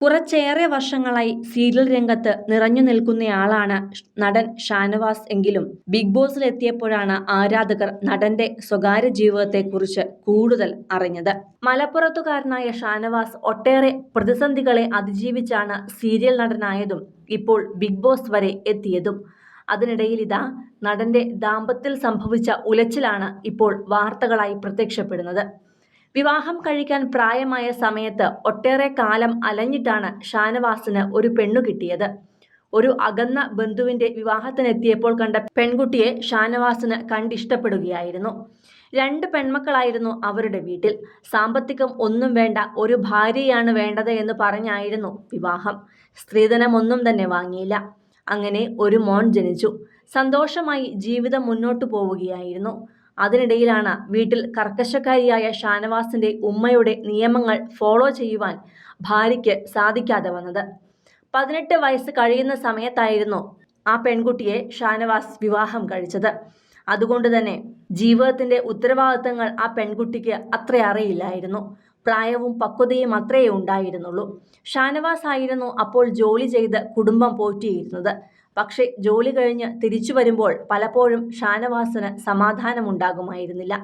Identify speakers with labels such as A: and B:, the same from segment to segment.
A: കുറച്ചേറെ വർഷങ്ങളായി സീരിയൽ രംഗത്ത് നിറഞ്ഞു നിൽക്കുന്നയാളാണ് നടൻ ഷാനവാസ് എങ്കിലും. ബിഗ് ബോസിലെത്തിയപ്പോഴാണ് ആരാധകർ നടന്റെ സ്വകാര്യ ജീവിതത്തെക്കുറിച്ച് കൂടുതൽ അറിഞ്ഞത്. മലപ്പുറത്തുകാരനായ ഷാനവാസ് ഒട്ടേറെ പ്രതിസന്ധികളെ അതിജീവിച്ചാണ് സീരിയൽ നടനായതും ഇപ്പോൾ ബിഗ് ബോസ് വരെ എത്തിയതും. അതിനിടയിൽ ഇതാ നടന്റെ ദാമ്പത്യത്തിൽ സംഭവിച്ച ഉലച്ചിലാണ് ഇപ്പോൾ വാർത്തകളായി പ്രത്യക്ഷപ്പെടുന്നത്. വിവാഹം കഴിക്കാൻ പ്രായമായ സമയത്ത് ഒട്ടേറെ കാലം അലഞ്ഞിട്ടാണ് ഷാനവാസിന് ഒരു പെണ്ണു കിട്ടിയത്. ഒരു അകന്ന ബന്ധുവിന്റെ വിവാഹത്തിനെത്തിയപ്പോൾ കണ്ട പെൺകുട്ടിയെ ഷാനവാസിന് കണ്ടിഷ്ടപ്പെടുകയായിരുന്നു. രണ്ട് പെൺമക്കളായിരുന്നു അവരുടെ വീട്ടിൽ. സാമ്പത്തികം ഒന്നും വേണ്ട ഒരു ഭാര്യയാണ് വേണ്ടത് എന്ന് പറഞ്ഞായിരുന്നു വിവാഹം. സ്ത്രീധനമൊന്നും തന്നെ വാങ്ങിയില്ല. അങ്ങനെ ഒരു മോൻ ജനിച്ചു. സന്തോഷമായി ജീവിതം മുന്നോട്ടു പോവുകയായിരുന്നു. അതിനിടയിലാണ് വീട്ടിൽ കർക്കശക്കാരിയായ ഷാനവാസിന്റെ ഉമ്മയുടെ നിയമങ്ങൾ ഫോളോ ചെയ്യുവാൻ ഭാര്യയ്ക്ക് സാധിക്കാതെ വന്നത്. പതിനെട്ട് വയസ്സ് കഴിയുന്ന സമയത്തായിരുന്നു ആ പെൺകുട്ടിയെ ഷാനവാസ് വിവാഹം കഴിച്ചത്. അതുകൊണ്ട് തന്നെ ജീവിതത്തിന്റെ ഉത്തരവാദിത്തങ്ങൾ ആ പെൺകുട്ടിക്ക് അത്ര അറിയില്ലായിരുന്നു പ്രായവും പക്വതയും അത്രയേ ഉണ്ടായിരുന്നുള്ളൂ. ഷാനവാസ് ആയിരുന്നു അപ്പോൾ ജോലി ചെയ്ത് കുടുംബം പോറ്റിയിരുന്നത്. പക്ഷേ ജോലി കഴിഞ്ഞ് തിരിച്ചു വരുമ്പോൾ പലപ്പോഴും ഷാനവാസിന് സമാധാനമുണ്ടാകുമായിരുന്നില്ല.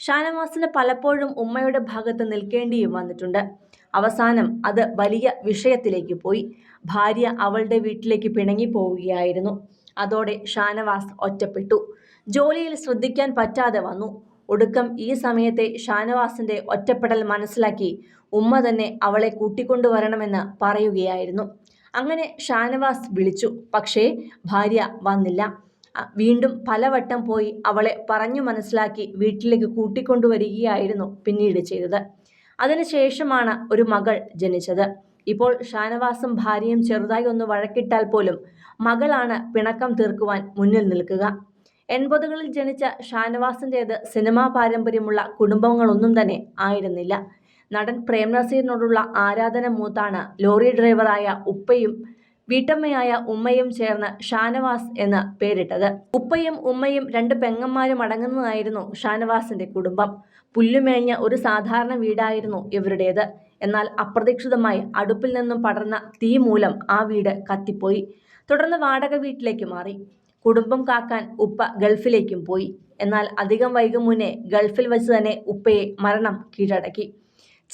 A: ഷാനവാസിന് പലപ്പോഴും ഉമ്മയുടെ ഭാഗത്ത് നിൽക്കേണ്ടിയും വന്നിട്ടുണ്ട്. അവസാനം അത് വലിയ വിഷയത്തിലേക്ക് പോയി. ഭാര്യ അവളുടെ വീട്ടിലേക്ക് പിണങ്ങി പോവുകയായിരുന്നു. അതോടെ ഷാനവാസ് ഒറ്റപ്പെട്ടു. ജോലിയിൽ ശ്രദ്ധിക്കാൻ പറ്റാതെ വന്നു. ഒടുക്കം ഈ സമയത്തെ ഷാനവാസിന്റെ ഒറ്റപ്പെടൽ മനസ്സിലാക്കി ഉമ്മ തന്നെ അവളെ കൂട്ടിക്കൊണ്ടുവരണമെന്ന് പറയുകയായിരുന്നു. അങ്ങനെ ഷാനവാസ് വിളിച്ചു. പക്ഷേ ഭാര്യ വന്നില്ല. വീണ്ടും പലവട്ടം പോയി അവളെ പറഞ്ഞു മനസ്സിലാക്കി വീട്ടിലേക്ക് കൂട്ടിക്കൊണ്ടുവരികയായിരുന്നു പിന്നീട് ചെയ്തത്. അതിനുശേഷമാണ് ഒരു മകൾ ജനിച്ചത്. ഇപ്പോൾ ഷാനവാസും ഭാര്യയും ചെറുതായി ഒന്ന് വഴക്കിട്ടാൽ പോലും മകളാണ് പിണക്കം തീർക്കുവാൻ മുന്നിൽ നിൽക്കുക. എൺപതുകളിൽ ജനിച്ച ഷാനവാസിന്റേത് സിനിമാ പാരമ്പര്യമുള്ള കുടുംബങ്ങളൊന്നും തന്നെ ആയിരുന്നില്ല. നടൻ പ്രേം നസീറിനോടുള്ള ആരാധന മൂത്താണ് ലോറി ഡ്രൈവറായ ഉപ്പയും വീട്ടമ്മയായ ഉമ്മയും ചേർന്ന് ഷാനവാസ് എന്ന് പേരിട്ടത്. ഉപ്പയും ഉമ്മയും രണ്ട് പെങ്ങന്മാരും അടങ്ങുന്നതായിരുന്നു ഷാനവാസിന്റെ കുടുംബം. പുല്ലുമേഞ്ഞ ഒരു സാധാരണ വീടായിരുന്നു ഇവരുടേത്. എന്നാൽ അപ്രതീക്ഷിതമായി അടുപ്പിൽ നിന്നും പടർന്ന തീ മൂലം ആ വീട് കത്തിപ്പോയി. തുടർന്ന് വാടക വീട്ടിലേക്ക് മാറി. കുടുംബം കാക്കാൻ ഉപ്പ ഗൾഫിലേക്കും പോയി. എന്നാൽ അധികം വൈകും മുന്നേ ഗൾഫിൽ വച്ച് തന്നെ ഉപ്പയെ മരണം കീഴടക്കി.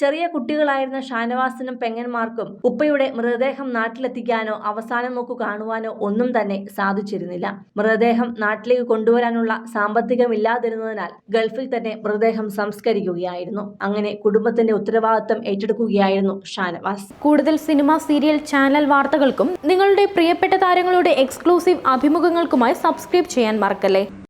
A: ചെറിയ കുട്ടികളായിരുന്ന ഷാനവാസിനും പെങ്ങന്മാർക്കും ഉപ്പയുടെ മൃതദേഹം നാട്ടിലെത്തിക്കാനോ അവസാനം നോക്കു കാണുവാനോ ഒന്നും തന്നെ സാധിച്ചിരുന്നില്ല. മൃതദേഹം നാട്ടിലേക്ക് കൊണ്ടുവരാനുള്ള സാമ്പത്തികമില്ലാതിരുന്നതിനാൽ ഗൾഫിൽ തന്നെ മൃതദേഹം സംസ്കരിക്കുകയായിരുന്നു. അങ്ങനെ കുടുംബത്തിന്റെ ഉത്തരവാദിത്വം ഏറ്റെടുക്കുകയായിരുന്നു ഷാനവാസ്.
B: കൂടുതൽ സിനിമ സീരിയൽ ചാനൽ വാർത്തകൾക്കും നിങ്ങളുടെ പ്രിയപ്പെട്ട താരങ്ങളുടെ എക്സ്ക്ലൂസീവ് അഭിമുഖങ്ങൾക്കുമായി സബ്സ്ക്രൈബ് ചെയ്യാൻ മറക്കല്ലേ?